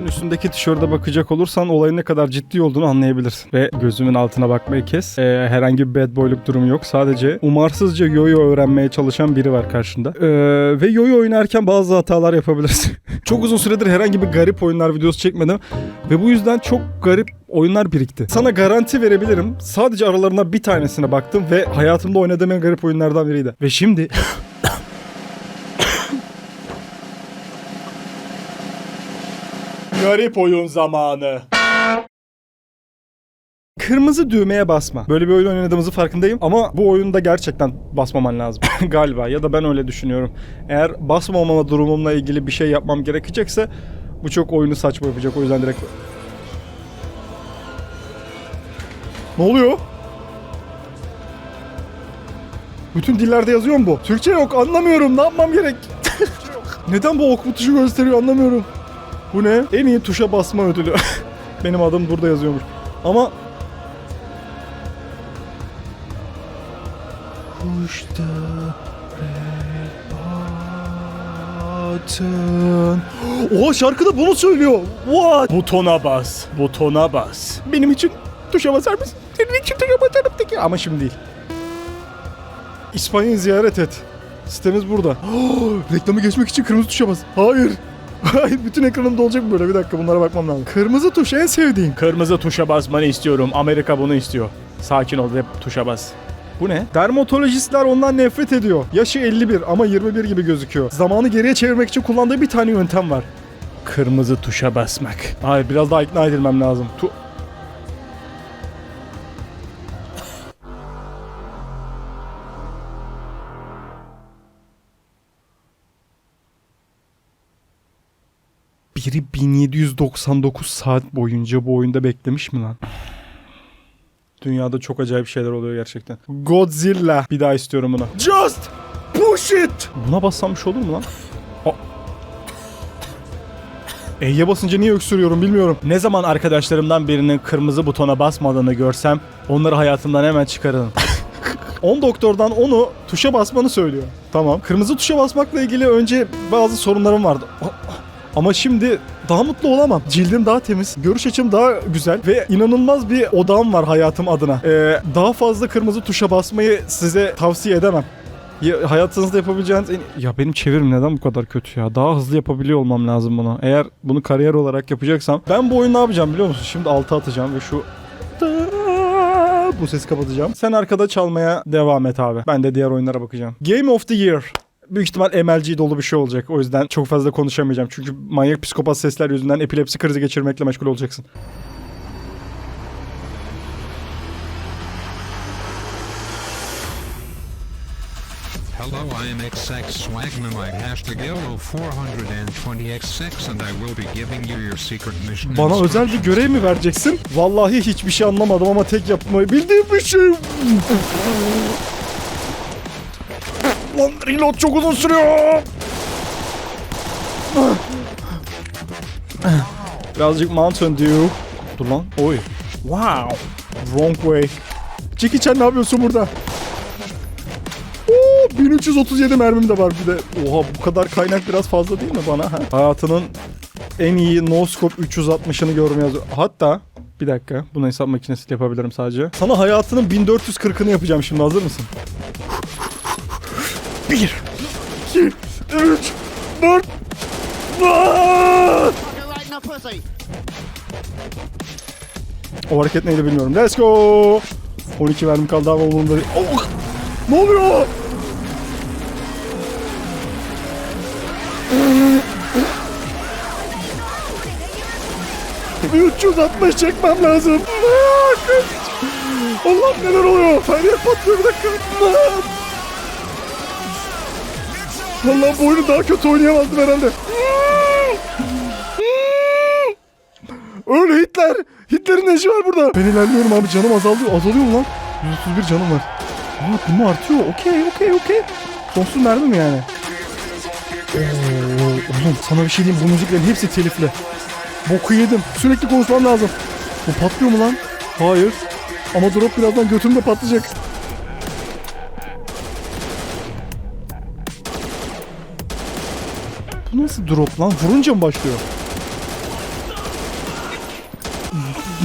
Abinin üstündeki tişörde bakacak olursan olayın ne kadar ciddi olduğunu anlayabilirsin. Ve gözümün altına bakmayı kes. Ee, herhangi bir bad boyluk durumu yok. Sadece umarsızca yoyo öğrenmeye çalışan biri var karşında. Ee, ve yoyo oynarken bazı hatalar yapabilirsin. çok uzun süredir herhangi bir garip oyunlar videosu çekmedim. Ve bu yüzden çok garip oyunlar birikti. Sana garanti verebilirim. Sadece aralarından bir tanesine baktım ve hayatımda oynadığım en garip oyunlardan biriydi. Ve şimdi Garip oyun zamanı. Kırmızı düğmeye basma. Böyle bir oyun oynadığımızı farkındayım ama bu oyunda gerçekten basmaman lazım. Galiba ya da ben öyle düşünüyorum. Eğer basmamama durumumla ilgili bir şey yapmam gerekecekse bu çok oyunu saçma yapacak o yüzden direkt... Ne oluyor? Bütün dillerde yazıyor mu bu? Türkçe yok anlamıyorum ne yapmam gerek? Neden bu ok gösteriyor anlamıyorum. Bu ne? En iyi tuşa basma ödülü. Benim adım burada yazıyormuş. Ama Push the red button. Oha şarkıda bunu söylüyor. What? Butona bas. Butona bas. Benim için tuşa basar mısın? Senin için tuşa basarım peki. Ama şimdi değil. İspanya'yı ziyaret et. Sitemiz burada. reklamı geçmek için kırmızı tuşa bas. Hayır. Bütün ekranımda olacak mı böyle? Bir dakika bunlara bakmam lazım. Kırmızı tuş en sevdiğim. Kırmızı tuşa basmanı istiyorum. Amerika bunu istiyor. Sakin ol ve tuşa bas. Bu ne? Dermatolojistler ondan nefret ediyor. Yaşı 51 ama 21 gibi gözüküyor. Zamanı geriye çevirmek için kullandığı bir tane yöntem var. Kırmızı tuşa basmak. Hayır biraz daha ikna edilmem lazım. Tu Biri 1799 saat boyunca bu oyunda beklemiş mi lan? Dünyada çok acayip şeyler oluyor gerçekten. Godzilla. Bir daha istiyorum bunu. Just push it. Buna bassam bir şey olur mu lan? E'ye basınca niye öksürüyorum bilmiyorum. Ne zaman arkadaşlarımdan birinin kırmızı butona basmadığını görsem onları hayatımdan hemen çıkarırım. 10 doktordan onu tuşa basmanı söylüyor. Tamam. Kırmızı tuşa basmakla ilgili önce bazı sorunlarım vardı. Ama şimdi daha mutlu olamam. Cildim daha temiz, görüş açım daha güzel ve inanılmaz bir odağım var hayatım adına. Ee, daha fazla kırmızı tuşa basmayı size tavsiye edemem. Ya, hayatınızda yapabileceğiniz en... Ya benim çevirim neden bu kadar kötü ya? Daha hızlı yapabiliyor olmam lazım bunu. Eğer bunu kariyer olarak yapacaksam ben bu oyunu ne yapacağım biliyor musun? Şimdi altı atacağım ve şu bu sesi kapatacağım. Sen arkada çalmaya devam et abi. Ben de diğer oyunlara bakacağım. Game of the Year. Büyük ihtimal MLG dolu bir şey olacak. O yüzden çok fazla konuşamayacağım. Çünkü manyak psikopat sesler yüzünden epilepsi krizi geçirmekle meşgul olacaksın. Hello, I am XX Swagmanite hashtag LO420X6 and I will be giving you your secret mission. Bana özel bir görev mi vereceksin? Vallahi hiçbir şey anlamadım ama tek yapmayı bildiğim bir şey. Lan reload çok uzun sürüyor. Birazcık Mountain Dew. Dur lan. Oy. Wow. Wrong way. Jackie Chan ne yapıyorsun burada? Oo, 1337 mermim de var bir de. Oha bu kadar kaynak biraz fazla değil mi bana? Ha? Hayatının en iyi no scope 360'ını görmeye hazır. Hatta bir dakika bunu hesap makinesiyle yapabilirim sadece. Sana hayatının 1440'ını yapacağım şimdi hazır mısın? 1 2 3 4 You're right in the pussy. O hareket neydi bilmiyorum. Let's go. 12 verdim kaldı ama umurumda değil. Oh! Ne oluyor? ...360 çekmem lazım. Allah neler oluyor? Feryat patlıyor bir dakika. Allah bu oyunu daha kötü oynayamazdım herhalde. Öyle Hitler. Hitler'in ne işi var burada? Ben ilerliyorum abi canım azalıyor. Azalıyor mu lan? 131 canım var. Aa bu mu artıyor? Okey okey okey. Sonsuz mermi mi yani? Oo, oğlum sana bir şey diyeyim bu müziklerin hepsi telifli. Boku yedim. Sürekli konuşmam lazım. Bu patlıyor mu lan? Hayır. Ama drop birazdan götümde patlayacak. Nasıl drop lan? Vurunca mı başlıyor?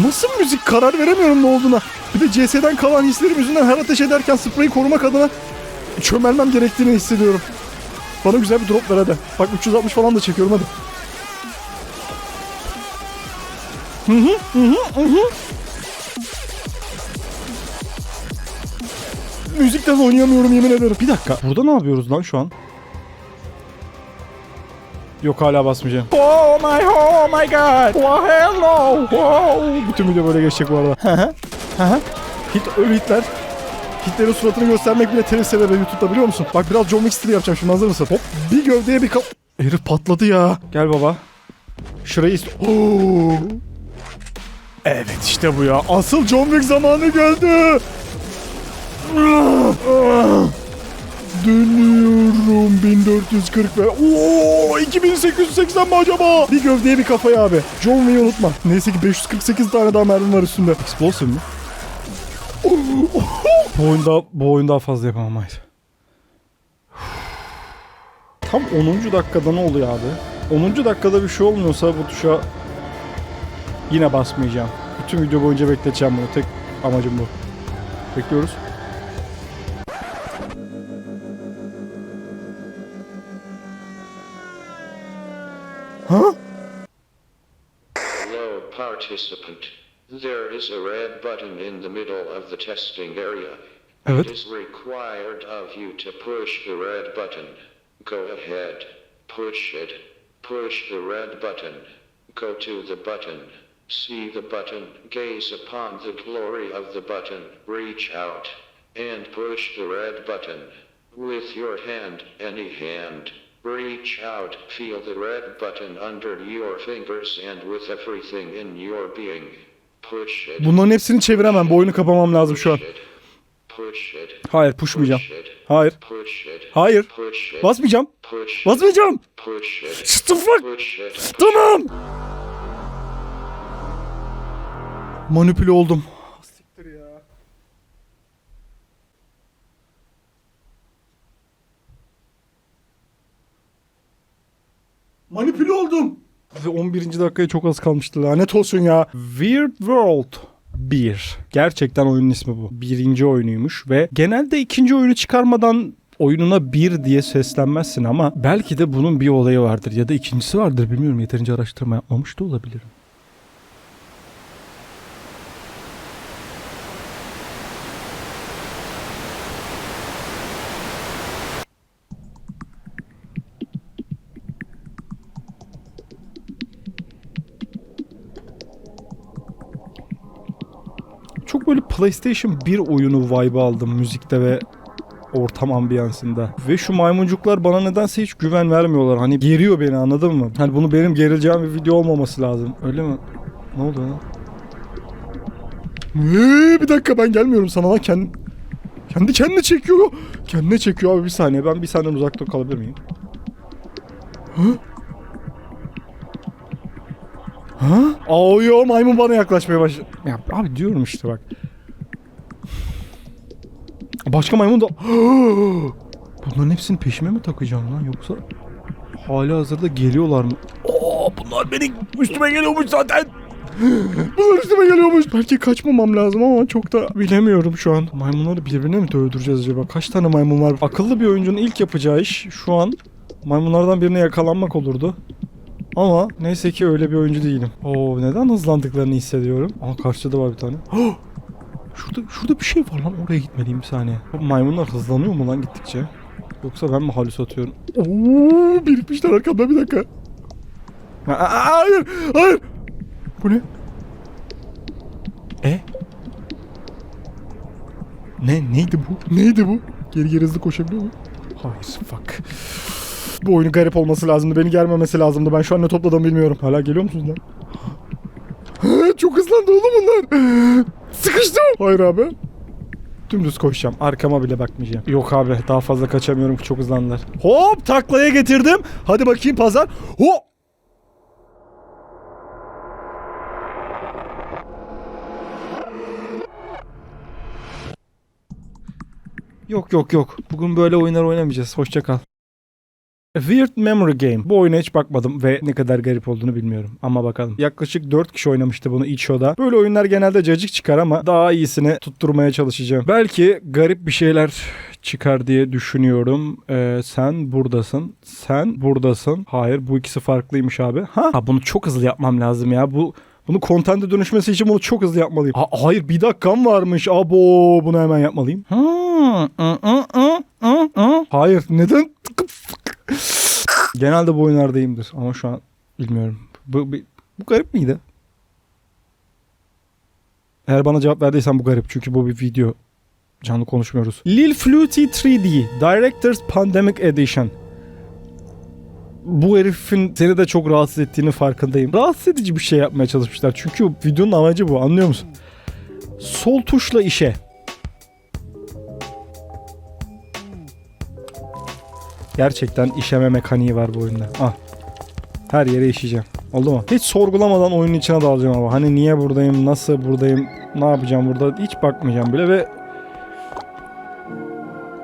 Nasıl müzik karar veremiyorum ne olduğuna. Bir de CS'den kalan hislerim yüzünden her ateş ederken spreyi korumak adına çömelmem gerektiğini hissediyorum. Bana güzel bir drop ver hadi. Bak 360 falan da çekiyorum hadi. Hı hı hı hı hı. Müzikten oynayamıyorum yemin ederim. Bir dakika. Burada ne yapıyoruz lan şu an? Yok hala basmayacağım. Oh my oh my god. Oh hello. Oh. Bütün video böyle geçecek bu arada. Hit, ölü Hitler. Hitler'in suratını göstermek bile telif sebebi YouTube'da biliyor musun? Bak biraz John Wick stili yapacağım şimdi hazır mısın? Hop bir gövdeye bir kap... Herif patladı ya. Gel baba. Şurayı ist... Oo. Evet işte bu ya. Asıl John Wick zamanı geldi. Dönüyorum 1440 ve ooo 2880 mi acaba? Bir gövdeye bir kafaya abi. John Wick'i unutma. Neyse ki 548 tane daha mermim var üstünde. Explosive mi? bu oyunda bu oyun daha fazla yapamam hayır. Tam 10. dakikada ne oluyor abi? 10. dakikada bir şey olmuyorsa bu tuşa yine basmayacağım. Bütün video boyunca bekleteceğim bunu. Tek amacım bu. Bekliyoruz. Participant. There is a red button in the middle of the testing area. Evet. It is required of you to push the red button. Go ahead. Push it. Push the red button. Go to the button. See the button. Gaze upon the glory of the button. Reach out. And push the red button. With your hand, any hand. Reach out, feel the red button under your fingers and with everything in your being. Push it. Bunların hepsini çeviremem. Bu oyunu kapamam lazım şu an. Hayır pushmayacağım. Hayır. Hayır. Basmayacağım. Basmayacağım. Shut the fuck. Tamam. Manipüle oldum. Manipüle oldum. Ve 11. dakikaya çok az kalmıştı lanet olsun ya. Weird World 1. Gerçekten oyunun ismi bu. Birinci oyunuymuş ve genelde ikinci oyunu çıkarmadan oyununa bir diye seslenmezsin ama belki de bunun bir olayı vardır ya da ikincisi vardır bilmiyorum yeterince araştırma yapmamış da olabilirim. Çok böyle PlayStation 1 oyunu vibe aldım müzikte ve ortam ambiyansında. Ve şu maymuncuklar bana nedense hiç güven vermiyorlar. Hani geriyor beni anladın mı? Hani bunu benim gerileceğim bir video olmaması lazım. Öyle mi? Ne oldu lan? Ee, bir dakika ben gelmiyorum sana lan. Kendi, kendi kendine çekiyor. Kendine çekiyor abi bir saniye. Ben bir saniye uzakta kalabilir miyim? Ha? Ha? Ağlıyor maymun bana yaklaşmaya başladı. Ya abi diyorum işte bak. Başka maymun da... Bunların hepsini peşime mi takacağım lan yoksa... Hali hazırda geliyorlar mı? Oo, bunlar benim üstüme geliyormuş zaten. Bunlar üstüme geliyormuş. Belki kaçmamam lazım ama çok da bilemiyorum şu an. Maymunları birbirine mi dövdüreceğiz acaba? Kaç tane maymun var? Akıllı bir oyuncunun ilk yapacağı iş şu an maymunlardan birine yakalanmak olurdu. Ama neyse ki öyle bir oyuncu değilim. Oo neden hızlandıklarını hissediyorum. Aa karşıda var bir tane. Şurada şurada bir şey var lan oraya gitmeliyim bir saniye. Maymunlar hızlanıyor mu lan gittikçe? Yoksa ben mi halüs atıyorum? Oo birikmişler arkamda bir dakika. Aa, hayır hayır. Bu ne? E? Ne neydi bu? Neydi bu? Geri geri hızlı koşabiliyor mu? Hayır fuck. Bu oyunun garip olması lazımdı. Beni germemesi lazımdı. Ben şu an ne topladığımı bilmiyorum. Hala geliyor musunuz lan? Çok hızlandı oğlum bunlar. Sıkıştım. Hayır abi. Dümdüz koşacağım. Arkama bile bakmayacağım. Yok abi daha fazla kaçamıyorum. Çok hızlandılar. Hop taklaya getirdim. Hadi bakayım pazar. Hop. Yok yok yok. Bugün böyle oyunlar oynamayacağız. Hoşça kal. A Weird Memory Game. Bu oyuna hiç bakmadım ve ne kadar garip olduğunu bilmiyorum. Ama bakalım. Yaklaşık 4 kişi oynamıştı bunu itch.io'da. Böyle oyunlar genelde cacık çıkar ama daha iyisini tutturmaya çalışacağım. Belki garip bir şeyler çıkar diye düşünüyorum. Ee, sen buradasın. Sen buradasın. Hayır bu ikisi farklıymış abi. Ha? ha bunu çok hızlı yapmam lazım ya. Bu bunu content'e dönüşmesi için bunu çok hızlı yapmalıyım. Ha, hayır bir dakikam varmış. Abo bunu hemen yapmalıyım. Ha, ı, ı, ı, ı, ı. Hayır neden? Genelde bu oyunlardayımdır ama şu an bilmiyorum. Bu, bu, bu garip miydi? Eğer bana cevap verdiysen bu garip çünkü bu bir video. Canlı konuşmuyoruz. Lil Fluty 3D Director's Pandemic Edition. Bu herifin seni de çok rahatsız ettiğini farkındayım. Rahatsız edici bir şey yapmaya çalışmışlar. Çünkü videonun amacı bu anlıyor musun? Sol tuşla işe. Gerçekten işeme mekaniği var bu oyunda. Ah. Her yere işeyeceğim. Oldu mu? Hiç sorgulamadan oyunun içine dalacağım ama. Hani niye buradayım, nasıl buradayım, ne yapacağım burada hiç bakmayacağım bile ve...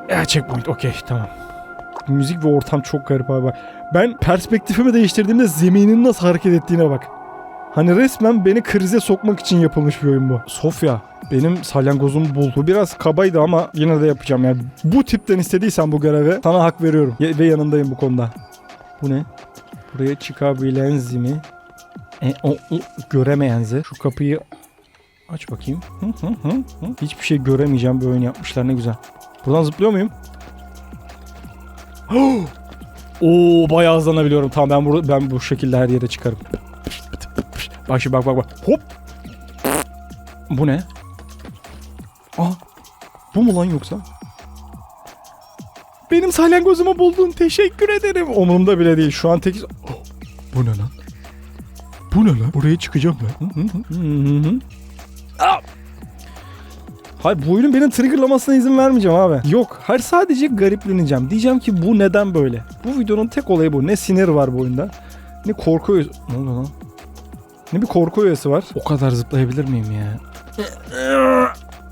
Ya checkpoint okey tamam. Müzik ve ortam çok garip abi. Bak, Ben perspektifimi değiştirdiğimde zeminin nasıl hareket ettiğine bak. Hani resmen beni krize sokmak için yapılmış bir oyun bu. Sofya benim salyangozumu buldu. Biraz kabaydı ama yine de yapacağım. Yani bu tipten istediysen bu görevi sana hak veriyorum. Ye- ve yanındayım bu konuda. Bu ne? Buraya çıkabilen zimi. E, o, o, göremeyen zi. Şu kapıyı aç bakayım. Hı, hı, hı, hı. Hiçbir şey göremeyeceğim bir oyun yapmışlar ne güzel. Buradan zıplıyor muyum? Oo bayağı hızlanabiliyorum. Tamam ben bu ben bu şekilde her yere çıkarım. Bak şimdi bak bak bak. Hop. Bu ne? Aa. Bu mu lan yoksa? Benim salyangozumu buldun. Teşekkür ederim. Umurumda bile değil. Şu an tek... Oh, bu ne lan? Bu ne lan? Buraya çıkacağım ben. Hı hı hı hı. Aa! Hayır bu oyunun beni triggerlamasına izin vermeyeceğim abi. Yok. Hayır sadece garipleneceğim. Diyeceğim ki bu neden böyle? Bu videonun tek olayı bu. Ne sinir var bu oyunda. Ne korku öğesi... Ne oldu lan? Ne bir korku öğesi var. O kadar zıplayabilir miyim ya?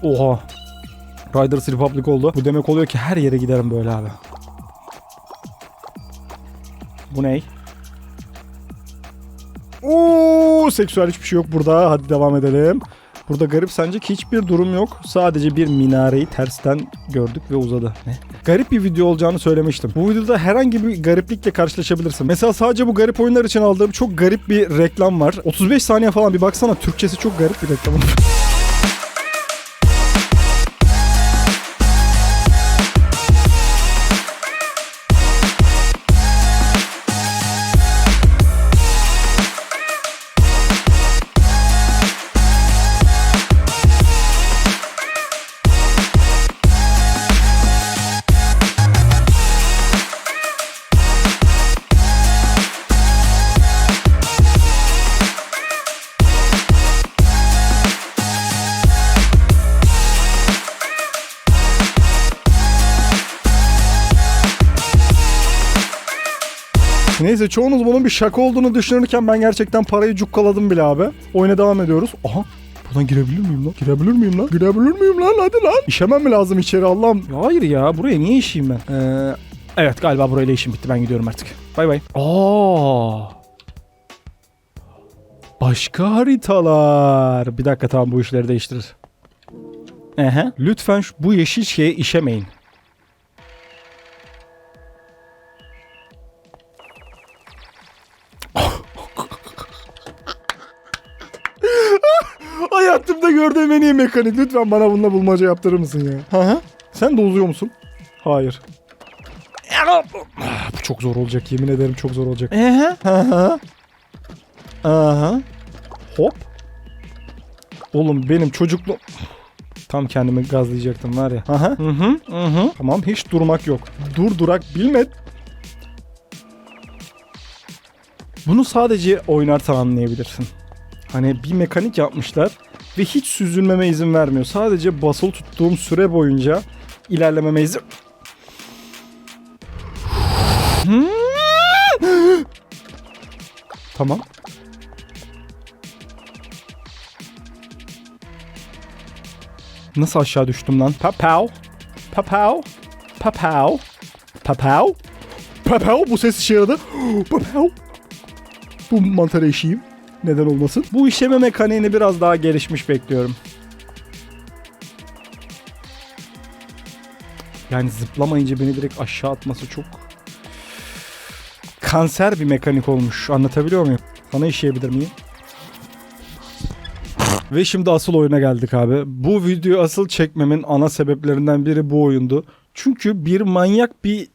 Oha. Riders Republic oldu. Bu demek oluyor ki her yere giderim böyle abi. Bu ne? Oo, seksüel hiçbir şey yok burada. Hadi devam edelim. Burada garip sence ki hiçbir durum yok. Sadece bir minareyi tersten gördük ve uzadı. Ne? Garip bir video olacağını söylemiştim. Bu videoda herhangi bir gariplikle karşılaşabilirsin. Mesela sadece bu garip oyunlar için aldığım çok garip bir reklam var. 35 saniye falan bir baksana. Türkçesi çok garip bir reklam. Neyse çoğunuz bunun bir şaka olduğunu düşünürken ben gerçekten parayı cukkaladım bile abi. Oyuna devam ediyoruz. Aha Buradan girebilir miyim lan? Girebilir miyim lan? Girebilir miyim lan? Hadi lan. İşemem mi lazım içeri Allah'ım? Hayır ya buraya niye işeyim ben? Ee, evet galiba burayla işim bitti. Ben gidiyorum artık. Bay bay. Aa. Başka haritalar. Bir dakika tamam bu işleri değiştirir. Ehe. Lütfen şu- bu yeşil şeye işemeyin. Hayatımda gördüğüm en iyi mekanik. Lütfen bana bununla bulmaca yaptırır mısın ya? Hı hı. Sen de uzuyor musun? Hayır. Ah, Bu çok zor olacak. Yemin ederim çok zor olacak. Hı hı. Aha. Hop. Oğlum benim çocukluğum... Tam kendimi gazlayacaktım var ya. Aha. Hı hı. Hı hı. Tamam hiç durmak yok. Dur durak bilme. Bunu sadece oynarsan anlayabilirsin. Hani bir mekanik yapmışlar ve hiç süzülmeme izin vermiyor. Sadece basılı tuttuğum süre boyunca ilerlememe izin... tamam. Nasıl aşağı düştüm lan? Papaw. Papaw. Papaw. Papaw. Papav bu ses işe yaradı. Papav. Bu mantara işeyim. Neden olmasın? Bu işleme mekaniğini biraz daha gelişmiş bekliyorum. Yani zıplamayınca beni direkt aşağı atması çok kanser bir mekanik olmuş. Anlatabiliyor muyum? Sana işleyebilir miyim? Ve şimdi asıl oyuna geldik abi. Bu videoyu asıl çekmemin ana sebeplerinden biri bu oyundu. Çünkü bir manyak bir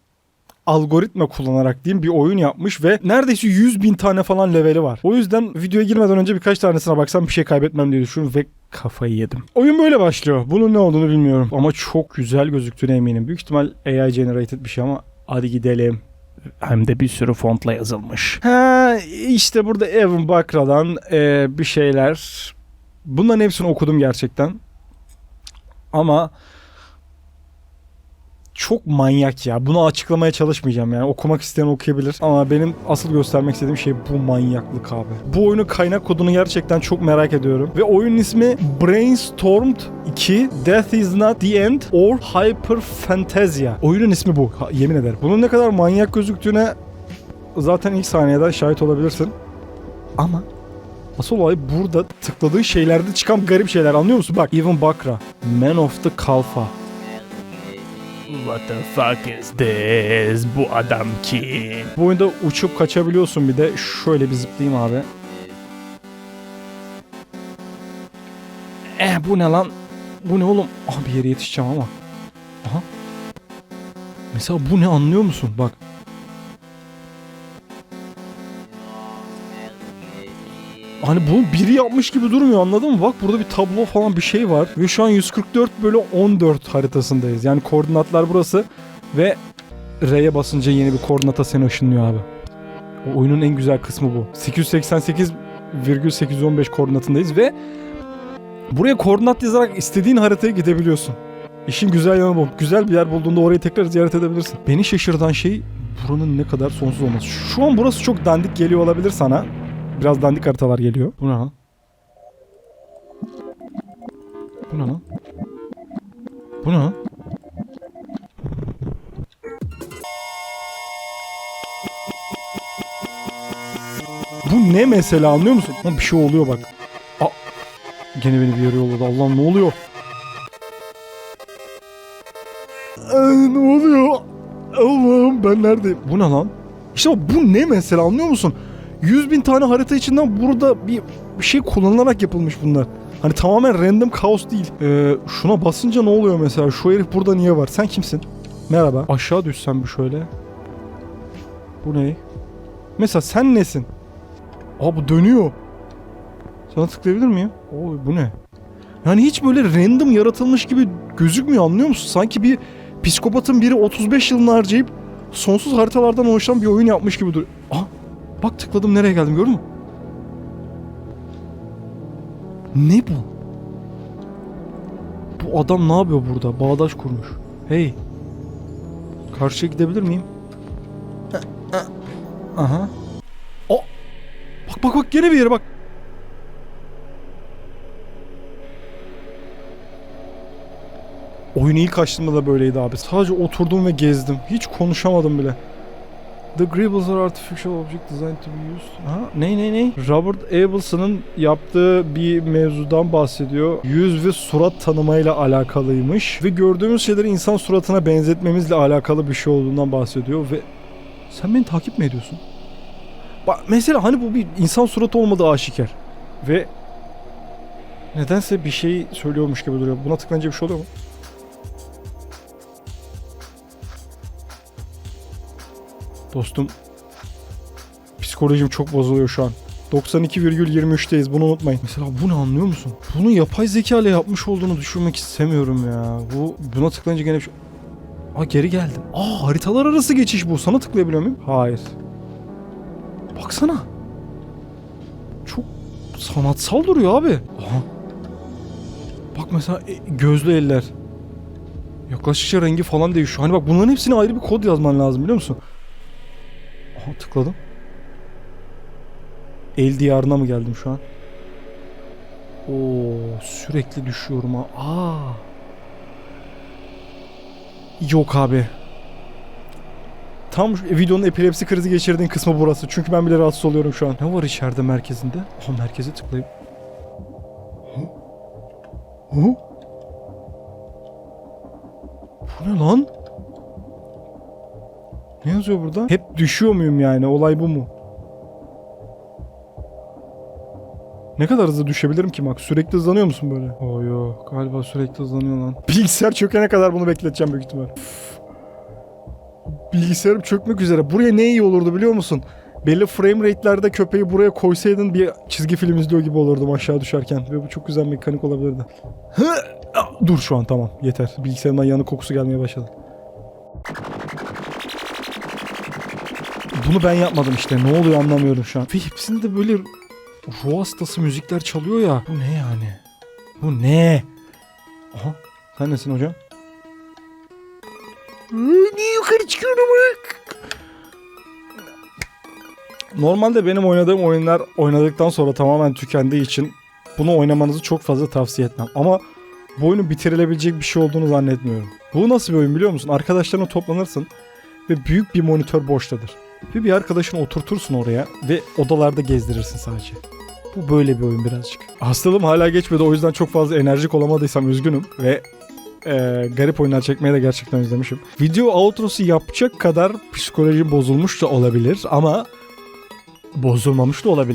algoritma kullanarak diyeyim bir oyun yapmış ve neredeyse 100 bin tane falan leveli var. O yüzden videoya girmeden önce birkaç tanesine baksam bir şey kaybetmem diye düşünüyorum ve kafayı yedim. Oyun böyle başlıyor. Bunun ne olduğunu bilmiyorum ama çok güzel gözüktüğüne eminim. Büyük ihtimal AI generated bir şey ama hadi gidelim. Hem de bir sürü fontla yazılmış. Ha işte burada Evan Bakra'dan e, bir şeyler. Bunların hepsini okudum gerçekten. Ama çok manyak ya. Bunu açıklamaya çalışmayacağım yani. Okumak isteyen okuyabilir. Ama benim asıl göstermek istediğim şey bu manyaklık abi. Bu oyunun kaynak kodunu gerçekten çok merak ediyorum. Ve oyunun ismi Brainstormed 2 Death is not the end or Hyper Fantasia. Oyunun ismi bu. Ha, yemin ederim. Bunun ne kadar manyak gözüktüğüne zaten ilk saniyeden şahit olabilirsin. Ama Asıl olay burada tıkladığın şeylerde çıkan garip şeyler anlıyor musun? Bak Even Bakra, Man of the Kalfa, What the fuck is this? Bu adam kim? Bu oyunda uçup kaçabiliyorsun bir de. Şöyle bir zıplayayım abi. Eh bu ne lan? Bu ne oğlum? Ah bir yere yetişeceğim ama. Aha. Mesela bu ne anlıyor musun? Bak. Hani bunu biri yapmış gibi durmuyor anladın mı? Bak burada bir tablo falan bir şey var. Ve şu an 144 bölü 14 haritasındayız. Yani koordinatlar burası. Ve R'ye basınca yeni bir koordinata seni ışınlıyor abi. O oyunun en güzel kısmı bu. 888,815 koordinatındayız ve buraya koordinat yazarak istediğin haritaya gidebiliyorsun. İşin güzel yanı bu. Güzel bir yer bulduğunda orayı tekrar ziyaret edebilirsin. Beni şaşırtan şey buranın ne kadar sonsuz olması. Şu an burası çok dandik geliyor olabilir sana. Biraz dandik haritalar geliyor. Bu ne lan? Bu ne lan? Bu ne lan? Bu ne mesela anlıyor musun? Lan bir şey oluyor bak. Aa, gene beni bir yere yolladı. Allah'ım ne oluyor? Ee, ne oluyor? Allah'ım ben neredeyim? Bu ne lan? İşte bu ne mesela anlıyor musun? 100 bin tane harita içinden burada bir, bir şey kullanılarak yapılmış bunlar. Hani tamamen random kaos değil. Ee, şuna basınca ne oluyor mesela? Şu herif burada niye var? Sen kimsin? Merhaba. Aşağı düşsem bir şöyle. Bu ne? Mesela sen nesin? Aa bu dönüyor. Sana tıklayabilir miyim? Oy bu ne? Yani hiç böyle random yaratılmış gibi gözükmüyor anlıyor musun? Sanki bir psikopatın biri 35 yılını harcayıp sonsuz haritalardan oluşan bir oyun yapmış gibi duruyor. Aha bak tıkladım nereye geldim gördün mü? Ne bu? Bu adam ne yapıyor burada? Bağdaş kurmuş. Hey. Karşıya gidebilir miyim? Aha. O. Bak bak bak gene bir yere bak. Oyunu ilk açtığımda da böyleydi abi. Sadece oturdum ve gezdim. Hiç konuşamadım bile. The Greebles are artificial object designed to be used. Ha, ne ne ne? Robert Abelson'ın yaptığı bir mevzudan bahsediyor. Yüz ve surat tanımayla alakalıymış. Ve gördüğümüz şeyleri insan suratına benzetmemizle alakalı bir şey olduğundan bahsediyor ve sen beni takip mi ediyorsun? Bak mesela hani bu bir insan suratı olmadığı aşikar. Ve nedense bir şey söylüyormuş gibi duruyor. Buna tıklanınca bir şey oluyor mu? Dostum psikolojim çok bozuluyor şu an. 92,23'teyiz bunu unutmayın. Mesela bu ne anlıyor musun? Bunu yapay zeka ile yapmış olduğunu düşünmek istemiyorum ya. Bu buna tıklayınca gene bir şey... Aa geri geldim. Aa haritalar arası geçiş bu. Sana tıklayabiliyor muyum? Hayır. Baksana. Çok sanatsal duruyor abi. Aha. Bak mesela e, gözlü eller. Yaklaştıkça rengi falan değişiyor. Hani bak bunların hepsine ayrı bir kod yazman lazım biliyor musun? Tıkladım. El diyarına mı geldim şu an? Oo sürekli düşüyorum ha. Aa. Yok abi. Tam şu videonun epilepsi krizi geçirdiğin kısmı burası. Çünkü ben bile rahatsız oluyorum şu an. Ne var içeride merkezinde? Aha merkeze tıklayıp. Hı? Bu ne lan? Ne yazıyor burada? Hep düşüyor muyum yani? Olay bu mu? Ne kadar hızlı düşebilirim ki Max? Sürekli hızlanıyor musun böyle? Oo yok. Galiba sürekli hızlanıyor lan. Bilgisayar çökene kadar bunu bekleteceğim büyük ihtimal. Üf. Bilgisayarım çökmek üzere. Buraya ne iyi olurdu biliyor musun? Belli frame rate'lerde köpeği buraya koysaydın bir çizgi film izliyor gibi olurdum aşağı düşerken. Ve bu çok güzel mekanik olabilirdi. Hı! Dur şu an tamam yeter. Bilgisayarımdan yanık kokusu gelmeye başladı. Bunu ben yapmadım işte. Ne oluyor anlamıyorum şu an. Ve hepsinde böyle ruh hastası müzikler çalıyor ya. Bu ne yani? Bu ne? Aha. Sen nesin hocam? Iı, Niye yukarı çıkıyorum? Normalde benim oynadığım oyunlar oynadıktan sonra tamamen tükendiği için bunu oynamanızı çok fazla tavsiye etmem. Ama bu oyunun bitirilebilecek bir şey olduğunu zannetmiyorum. Bu nasıl bir oyun biliyor musun? Arkadaşlarına toplanırsın ve büyük bir monitör boştadır. Ve bir arkadaşını oturtursun oraya ve odalarda gezdirirsin sadece. Bu böyle bir oyun birazcık. Hastalığım hala geçmedi o yüzden çok fazla enerjik olamadıysam üzgünüm ve e, garip oyunlar çekmeye de gerçekten özlemişim. Video outrosu yapacak kadar psikolojim bozulmuş da olabilir ama bozulmamış da olabilir.